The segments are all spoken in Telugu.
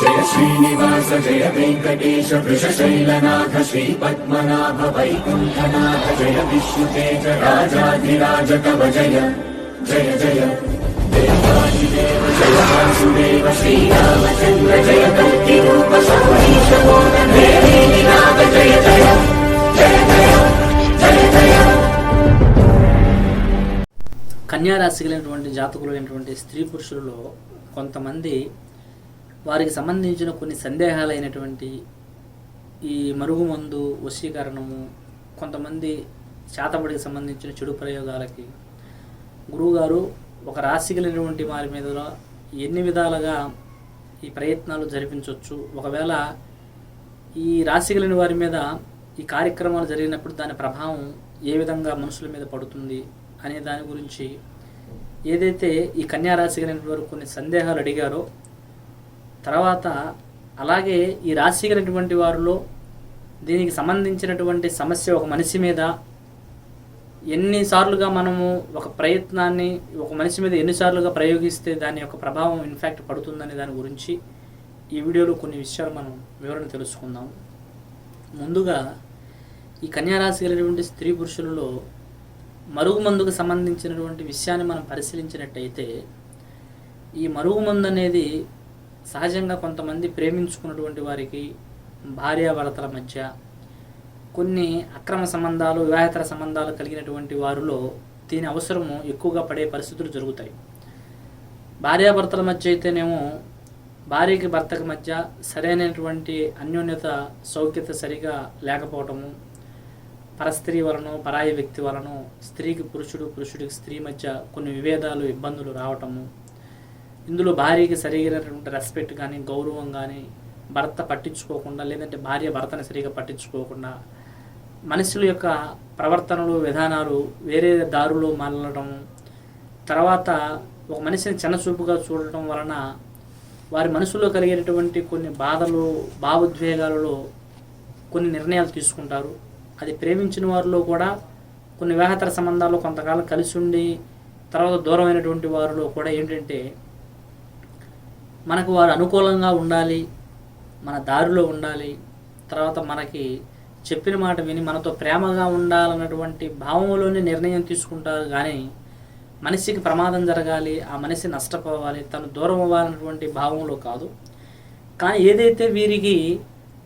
జయ శ్రీనివాస జయ వెంకటేశ వృషశైలనాథ శ్రీ పద్మనాభ వైకుంఠనాథ జయ విష్ణుతేజ రాజాధిరాజ కవ జయ జయ జయ. దేవాదిదేవ జయ వాసుదేవ శ్రీరామచంద్ర జయ కల్కి రూప శౌరీశ నాథ జయ జయ జయ జయ జయ జయ కన్యా కలిగినటువంటి జాతకులు అయినటువంటి స్త్రీ పురుషులలో కొంతమంది వారికి సంబంధించిన కొన్ని సందేహాలైనటువంటి ఈ మరుగుమందు వశీకరణము కొంతమంది శాతపడికి సంబంధించిన చెడు ప్రయోగాలకి. గురువుగారు ఒక రాశి కలిగినటువంటి వారి మీద ఎన్ని విధాలుగా ఈ ప్రయత్నాలు జరిపించవచ్చు ఒకవేళ ఈ రాశి కలిగిన వారి మీద ఈ కార్యక్రమాలు జరిగినప్పుడు దాని ప్రభావం ఏ విధంగా మనుషుల మీద పడుతుంది అనే దాని గురించి ఏదైతే ఈ కన్యా రాశి కలిగిన వారు కొన్ని సందేహాలు అడిగారో తర్వాత అలాగే ఈ రాశి కలిగినటువంటి వారిలో దీనికి సంబంధించినటువంటి సమస్య ఒక మనిషి మీద ఎన్నిసార్లుగా మనము ఒక ప్రయత్నాన్ని ఒక మనిషి మీద ఎన్నిసార్లుగా ప్రయోగిస్తే దాని యొక్క ప్రభావం ఇన్ఫ్యాక్ట్ పడుతుందనే దాని గురించి ఈ వీడియోలో కొన్ని విషయాలు మనం వివరణ తెలుసుకుందాం. ముందుగా ఈ కన్యారాశి కలిగినటువంటి స్త్రీ పురుషులలో మరుగుమందుకు సంబంధించినటువంటి విషయాన్ని మనం పరిశీలించినట్టయితే ఈ మరుగుమందు అనేది సహజంగా కొంతమంది ప్రేమించుకున్నటువంటి వారికి భార్యాభర్తల మధ్య కొన్ని అక్రమ సంబంధాలు వివాహేతర సంబంధాలు కలిగినటువంటి వారిలో దీని అవసరము ఎక్కువగా పడే పరిస్థితులు జరుగుతాయి. భార్యాభర్తల మధ్య అయితేనేమో భార్యకి భర్తకి మధ్య సరైనటువంటి అన్యోన్యత సౌఖ్యత సరిగా లేకపోవటము పరస్త్రీ వలన పరాయి వ్యక్తి వలన స్త్రీకి పురుషుడు పురుషుడికి స్త్రీ మధ్య కొన్ని విభేదాలు ఇబ్బందులు రావటము ఇందులో భార్యకి సరిగినటువంటి రెస్పెక్ట్ కానీ గౌరవం కానీ భర్త పట్టించుకోకుండా లేదంటే భార్య భర్తని సరిగా పట్టించుకోకుండా మనుషుల యొక్క ప్రవర్తనలు విధానాలు వేరే దారులో మళ్ళడం తర్వాత ఒక మనిషిని చిన్నచూపుగా చూడటం వలన వారి మనసులో కలిగేటటువంటి కొన్ని బాధలు భావోద్వేగాలలో కొన్ని నిర్ణయాలు తీసుకుంటారు. అది ప్రేమించిన వారిలో కూడా కొన్ని వివాహేతర సంబంధాలు కొంతకాలం కలిసి ఉండి తర్వాత దూరమైనటువంటి వారిలో కూడా ఏంటంటే మనకు వారు అనుకూలంగా ఉండాలి మన దారిలో ఉండాలి. తర్వాత మనకి చెప్పిన మాట విని మనతో ప్రేమగా ఉండాలన్నటువంటి భావంలోనే నిర్ణయం తీసుకుంటారు. కానీ మనిషికి ప్రమాదం జరగాలి ఆ మనిషి నష్టపోవాలి తను దూరం అవ్వాలన్నటువంటి భావంలో కాదు. కానీ ఏదైతే వీరికి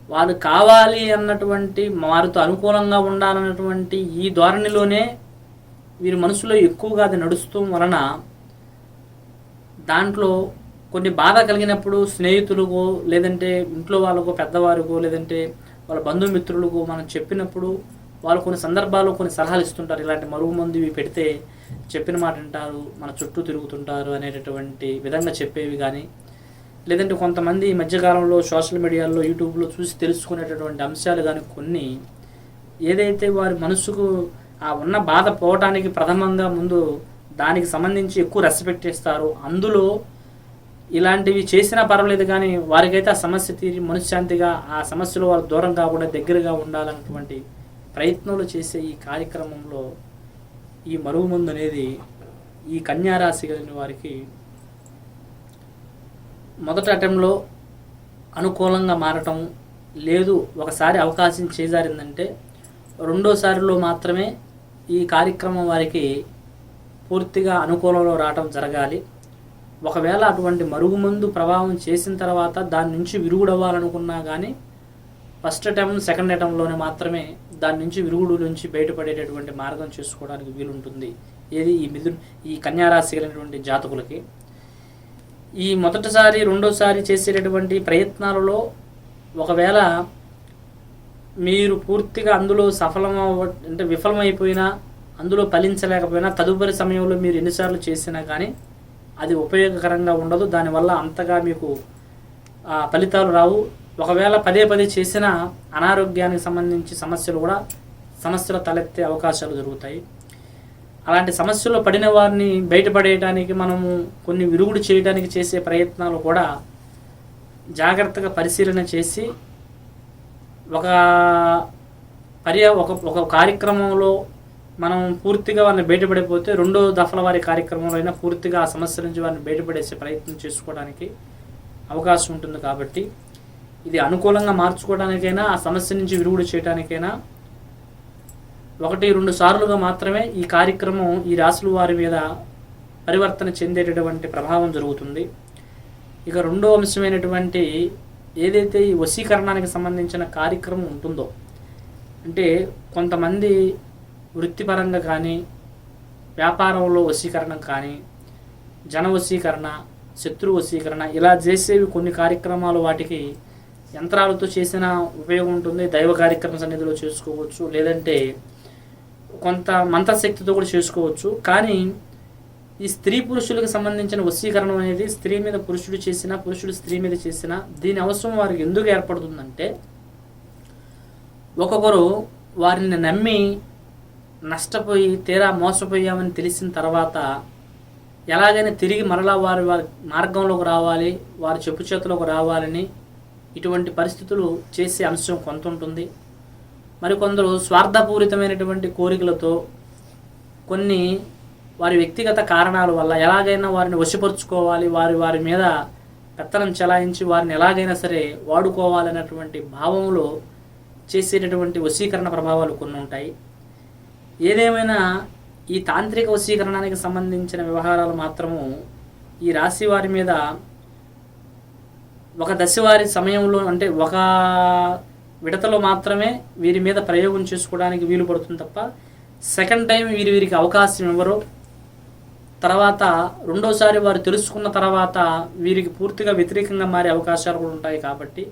వాళ్ళు కావాలి అన్నటువంటి వారితో అనుకూలంగా ఉండాలన్నటువంటి ఈ ధోరణిలోనే వీరి మనసులో ఎక్కువగా అది నడుస్తూ వలన దాంట్లో కొన్ని బాధ కలిగినప్పుడు స్నేహితులకు లేదంటే ఇంట్లో వాళ్ళకు పెద్దవారికో లేదంటే వాళ్ళ బంధుమిత్రులకు మనం చెప్పినప్పుడు వాళ్ళు కొన్ని సందర్భాల్లో కొన్ని సలహాలు ఇస్తుంటారు. ఇలాంటి మరుగు మందు ఇవి పెడితే చెప్పిన మాట వింటారు మన చుట్టూ తిరుగుతుంటారు అనేటటువంటి విధంగా చెప్పేవి కానీ లేదంటే కొంతమంది ఈ మధ్యకాలంలో సోషల్ మీడియాలో యూట్యూబ్లో చూసి తెలుసుకునేటటువంటి అంశాలు కానీ కొన్ని ఏదైతే వారి మనసుకు ఆ ఉన్న బాధ పోవటానికి ప్రథమంగా ముందు దానికి సంబంధించి ఎక్కువ రెస్పెక్ట్ ఇస్తారు అందులో ఇలాంటివి చేసినా పర్వాలేదు కానీ వారికైతే ఆ సమస్య తీరి మనశ్శాంతిగా ఆ సమస్యలు వారు దూరం కాకుండా దగ్గరగా ఉండాలన్నటువంటి ప్రయత్నాలు చేసే ఈ కార్యక్రమంలో ఈ మరుగుమందు అనేది ఈ కన్యారాశి కలిగిన వారికి మొదటి అటెంలో అనుకూలంగా మారటం లేదు ఒకసారి అవకాశం చేజారిందంటే రెండోసారిలో మాత్రమే ఈ కార్యక్రమం వారికి పూర్తిగా అనుకూలంలో రావటం జరగాలి. ఒకవేళ అటువంటి మరుగుమందు ప్రభావం చేసిన తర్వాత దాని నుంచి విరుగుడవ్వాలనుకున్నా కానీ ఫస్ట్ అటెంప్ట్ సెకండ్ అటెంప్ట్లోనే మాత్రమే దాని నుంచి విరుగుడు నుంచి బయటపడేటటువంటి మార్గం చేసుకోవడానికి వీలుంటుంది. ఏది? ఈ మిథు ఈ కన్యారాశి కలిగినటువంటి జాతకులకి. ఈ మొదటిసారి రెండోసారి చేసేటటువంటి ప్రయత్నాలలో ఒకవేళ మీరు పూర్తిగా అందులో సఫలం అంటే విఫలమైపోయినా అందులో ఫలించలేకపోయినా తదుపరి సమయంలో మీరు ఎన్నిసార్లు చేసినా కానీ అది ఉపయోగకరంగా ఉండదు. దానివల్ల అంతగా మీకు ఫలితాలు రావు. ఒకవేళ పదే పదే చేసిన అనారోగ్యానికి సంబంధించి సమస్యలు కూడా సమస్యలు తలెత్తే అవకాశాలు జరుగుతాయి అలాంటి సమస్యల్లో పడిన వారిని బయటపడేయడానికి మనము కొన్ని విరుగుడు చేయడానికి చేసే ప్రయత్నాలు కూడా జాగ్రత్తగా పరిశీలన చేసి ఒక పర్య ఒక ఒక కార్యక్రమంలో మనం పూర్తిగా వారిని బయటపడిపోతే రెండో దఫల వారి కార్యక్రమంలో అయినా పూర్తిగా ఆ సమస్య నుంచి వారిని బయటపడేసే ప్రయత్నం చేసుకోవడానికి అవకాశం ఉంటుంది కాబట్టి ఇది అనుకూలంగా మార్చుకోవడానికైనా ఆ సమస్య నుంచి విరుగుడు చేయడానికైనా ఒకటి రెండు సార్లుగా మాత్రమే ఈ కార్యక్రమం ఈ రాసుల వారి మీద పరివర్తన చెందేటటువంటి ప్రభావం జరుగుతుంది. ఇక రెండో అంశమైనటువంటి ఏదైతే ఈ వశీకరణానికి సంబంధించిన కార్యక్రమం ఉంటుందో అంటే కొంతమంది వృత్తిపరంగా కానీ వ్యాపారంలో వశీకరణ కానీ జన వశీకరణ శత్రు వశీకరణ ఇలా చేసేవి కొన్ని కార్యక్రమాలు వాటికి యంత్రాలతో చేసిన ఉపయోగం ఉంటుంది. దైవ కార్యక్రమ సన్నిధిలో చేసుకోవచ్చు. లేదంటే కొంత మంత్రశక్తితో కూడా చేసుకోవచ్చు. కానీ ఈ స్త్రీ పురుషులకు సంబంధించిన వశీకరణం అనేది స్త్రీ మీద పురుషుడు చేసిన పురుషుడు స్త్రీ మీద చేసిన దీని అవసరం వారికి ఎందుకు ఏర్పడుతుందంటే ఒక్కొక్కరు వారిని నమ్మి నష్టపోయి తీరా మోసపోయామని తెలిసిన తర్వాత ఎలాగైనా తిరిగి మరలా వారి వారి మార్గంలోకి రావాలి వారి చెప్పు చేతిలోకి రావాలని ఇటువంటి పరిస్థితులు చేసే అంశం కొంత ఉంటుంది. మరికొందరు స్వార్థపూరితమైనటువంటి కోరికలతో కొన్ని వారి వ్యక్తిగత కారణాల వల్ల ఎలాగైనా వారిని వశపరుచుకోవాలి వారి వారి మీద పెత్తనం చెలాయించి వారిని ఎలాగైనా సరే వాడుకోవాలన్నటువంటి భావంలో చేసేటటువంటి వశీకరణ ప్రభావాలు కొన్ని ఉంటాయి ఏదేమైనా ఈ తాంత్రిక వశీకరణానికి సంబంధించిన వ్యవహారాలు మాత్రము ఈ రాశి వారి మీద ఒక దశవారి సమయంలో అంటే ఒక విడతలో మాత్రమే వీరి మీద ప్రయోగం చేసుకోవడానికి వీలు పడుతుంది తప్ప సెకండ్ టైం వీరి వీరికి అవకాశం ఇవ్వరు. తర్వాత రెండోసారి వారు తెలుసుకున్న తర్వాత వీరికి పూర్తిగా వ్యతిరేకంగా మారే అవకాశాలు కూడా ఉంటాయి కాబట్టి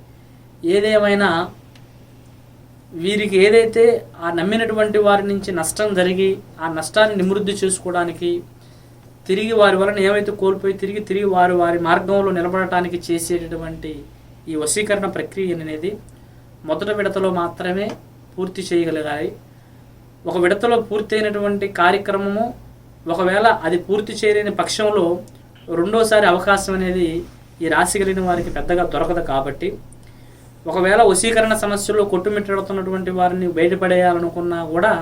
ఏదేమైనా వీరికి ఏదైతే ఆ నమ్మినటువంటి వారి నుంచి నష్టం జరిగి ఆ నష్టాన్ని నిమృద్ధి చేసుకోవడానికి తిరిగి వారి వలన ఏమైతే కోల్పోయి తిరిగి తిరిగి వారు వారి మార్గంలో నిలబడటానికి చేసేటటువంటి ఈ వశీకరణ ప్రక్రియ అనేది మొదటి విడతలో మాత్రమే పూర్తి చేయగలగాలి. ఒక విడతలో పూర్తయినటువంటి కార్యక్రమము ఒకవేళ అది పూర్తి చేయలేని పక్షంలో రెండోసారి అవకాశం అనేది ఈ రాశి కలిగిన వారికి పెద్దగా దొరకదు కాబట్టి ఒకవేళ వశీకరణ సమస్యలో కొట్టుమిట్టాడుతున్నటువంటి వారిని బయటపడేయాలనుకున్నా కూడా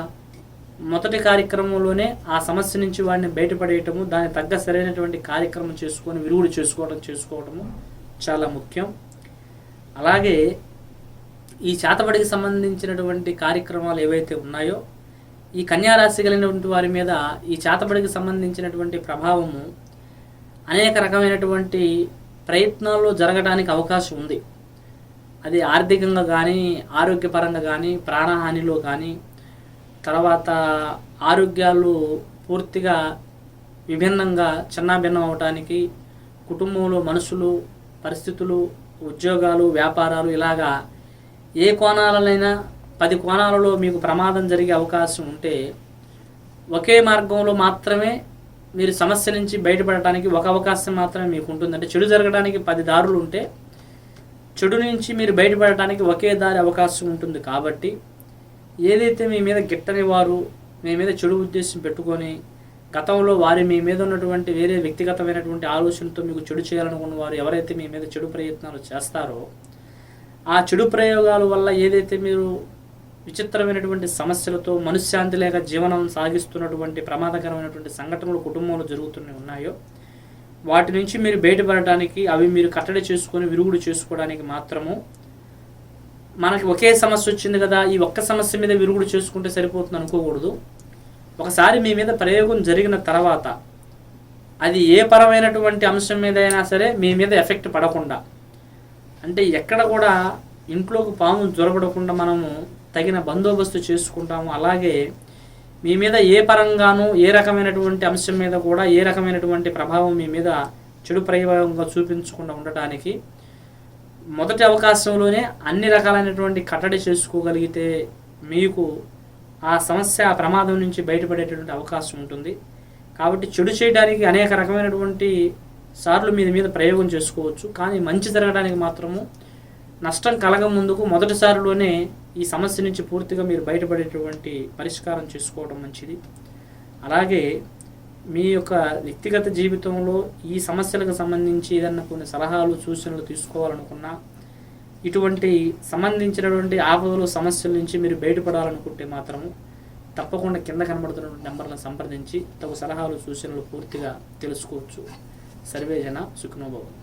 మొదటి కార్యక్రమంలోనే ఆ సమస్య నుంచి వాడిని బయటపడేయటము దాని తగ్గ సరైనటువంటి కార్యక్రమం చేసుకొని విరుగుడు చేసుకోవడం చేసుకోవడము చాలా ముఖ్యం. అలాగే ఈ చేతబడికి సంబంధించినటువంటి కార్యక్రమాలు ఏవైతే ఉన్నాయో ఈ కన్యారాశి కలిగినటువంటి వారి మీద ఈ చేతబడికి సంబంధించినటువంటి ప్రభావము అనేక రకమైనటువంటి ప్రయత్నాల్లో జరగడానికి అవకాశం ఉంది. అది ఆర్థికంగా కానీ ఆరోగ్యపరంగా కానీ ప్రాణహానిలో కానీ తర్వాత ఆరోగ్యాలు పూర్తిగా విభిన్నంగా చిన్నాభిన్నం అవటానికి కుటుంబంలో మనుషులు పరిస్థితులు ఉద్యోగాలు వ్యాపారాలు ఇలాగా ఏ కోణాలనైనా పది కోణాలలో మీకు ప్రమాదం జరిగే అవకాశం ఉంటే ఒకే మార్గంలో మాత్రమే మీరు సమస్య నుంచి బయటపడటానికి ఒక అవకాశం మాత్రమే మీకు ఉంటుంది అంటే చెడు జరగడానికి పది దారులు ఉంటే చెడు నుంచి మీరు బయటపడటానికి ఒకే దారి అవకాశం ఉంటుంది కాబట్టి ఏదైతే మీ మీద గిట్టని వారు మీ మీద చెడు ఉద్దేశం పెట్టుకొని గతంలో వారి మీ మీద ఉన్నటువంటి వేరే వ్యక్తిగతమైనటువంటి ఆలోచనతో మీకు చెడు చేయాలనుకున్న వారు ఎవరైతే మీ మీద చెడు ప్రయత్నాలు చేస్తారో ఆ చెడు ప్రయోగాల వల్ల ఏదైతే మీరు విచిత్రమైనటువంటి సమస్యలతో మనశ్శాంతి లేక జీవనం సాగిస్తున్నటువంటి ప్రమాదకరమైనటువంటి సంఘటనలు కుటుంబంలో జరుగుతూనే ఉన్నాయో వాటి నుంచి మీరు బయటపడటానికి అవి మీరు కట్టడి చేసుకొని విరుగుడు చేసుకోవడానికి మాత్రము మనకి ఒకే సమస్య వచ్చింది కదా ఈ ఒక్క సమస్య మీద విరుగుడు చేసుకుంటే సరిపోతుంది అనుకోకూడదు. ఒకసారి మీ మీద ప్రయోగం జరిగిన తర్వాత అది ఏ పరమైనటువంటి అంశం మీద అయినా సరే మీ మీద ఎఫెక్ట్ పడకుండా అంటే ఎక్కడ కూడా ఇంట్లోకి పాము జ్వరపడకుండా మనము తగిన బందోబస్తు చేసుకుంటాము అలాగే మీ మీద ఏ పరంగానూ ఏ రకమైనటువంటి అంశం మీద కూడా ఏ రకమైనటువంటి ప్రభావం మీ మీద చెడు ప్రయోగంగా చూపించకుండా ఉండటానికి మొదటి అవకాశంలోనే అన్ని రకాలైనటువంటి కట్టడి చేసుకోగలిగితే మీకు ఆ సమస్య ఆ ప్రమాదం నుంచి బయటపడేటటువంటి అవకాశం ఉంటుంది. కాబట్టి చెడు చేయడానికి అనేక రకమైనటువంటి సార్లు మీద మీద ప్రయోగం చేసుకోవచ్చు. కానీ మంచి జరగడానికి మాత్రము నష్టం కలగ ముందుకు మొదటిసారిలోనే ఈ సమస్య నుంచి పూర్తిగా మీరు బయటపడేటువంటి పరిష్కారం చేసుకోవడం మంచిది. అలాగే మీ యొక్క వ్యక్తిగత జీవితంలో ఈ సమస్యలకు సంబంధించి ఏదన్నా కొన్ని సలహాలు సూచనలు తీసుకోవాలనుకున్నా ఇటువంటి సంబంధించినటువంటి ఆపదలు సమస్యల నుంచి మీరు బయటపడాలనుకుంటే మాత్రము తప్పకుండా కింద కనబడుతున్నటువంటి నెంబర్లను సంప్రదించి తగు సలహాలు సూచనలు పూర్తిగా తెలుసుకోవచ్చు. సర్వేజన సుఖనోభవం